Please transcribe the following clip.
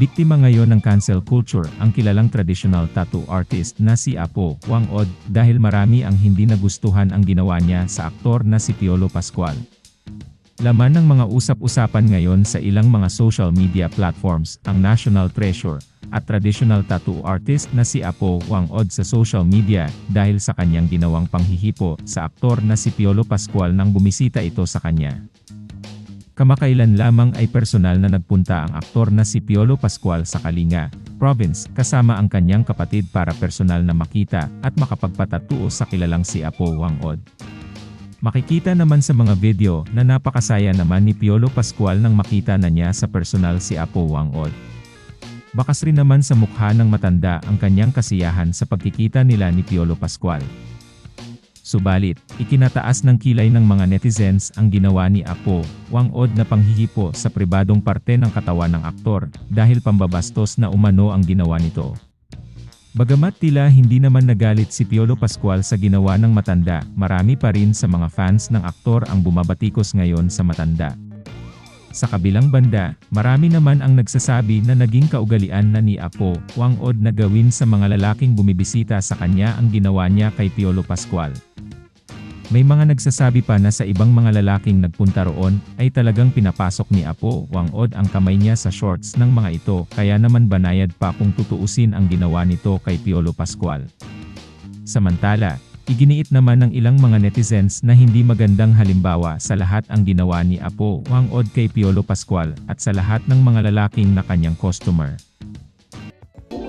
Biktima ngayon ng cancel culture ang kilalang traditional tattoo artist na si Apo Wang Od dahil marami ang hindi nagustuhan ang ginawa niya sa aktor na si Piolo Pascual. Laman ng mga usap-usapan ngayon sa ilang mga social media platforms ang national treasure at traditional tattoo artist na si Apo Wang Od sa social media dahil sa kanyang ginawang panghihipo sa aktor na si Piolo Pascual nang bumisita ito sa kanya. Kamakailan lamang ay personal na nagpunta ang aktor na si Piolo Pascual sa Kalinga, province, kasama ang kanyang kapatid para personal na makita at makapagpatatuo sa kilalang si Apo Wang Od. Makikita naman sa mga video na napakasaya naman ni Piolo Pascual nang makita na niya sa personal si Apo Wang Od. Bakas rin naman sa mukha ng matanda ang kanyang kasiyahan sa pagkikita nila ni Piolo Pascual. Subalit, ikinataas ng kilay ng mga netizens ang ginawa ni Apo, Wang Od na panghihipo sa pribadong parte ng katawan ng aktor dahil pambabastos na umano ang ginawa nito. Bagamat tila hindi naman nagalit si Piolo Pascual sa ginawa ng matanda, marami pa rin sa mga fans ng aktor ang bumabatikos ngayon sa matanda. Sa kabilang banda, marami naman ang nagsasabi na naging kaugalian na ni Apo, Wang Od na gawin sa mga lalaking bumibisita sa kanya ang ginawa niya kay Piolo Pascual. May mga nagsasabi pa na sa ibang mga lalaking nagpunta roon, ay talagang pinapasok ni Apo Wang Od ang kamay niya sa shorts ng mga ito kaya naman banayad pa kung tutuusin ang ginawa nito kay Piolo Pascual. Samantala, iginiit naman ng ilang mga netizens na hindi magandang halimbawa sa lahat ang ginawa ni Apo Wang Od kay Piolo Pascual at sa lahat ng mga lalaking na kanyang customer.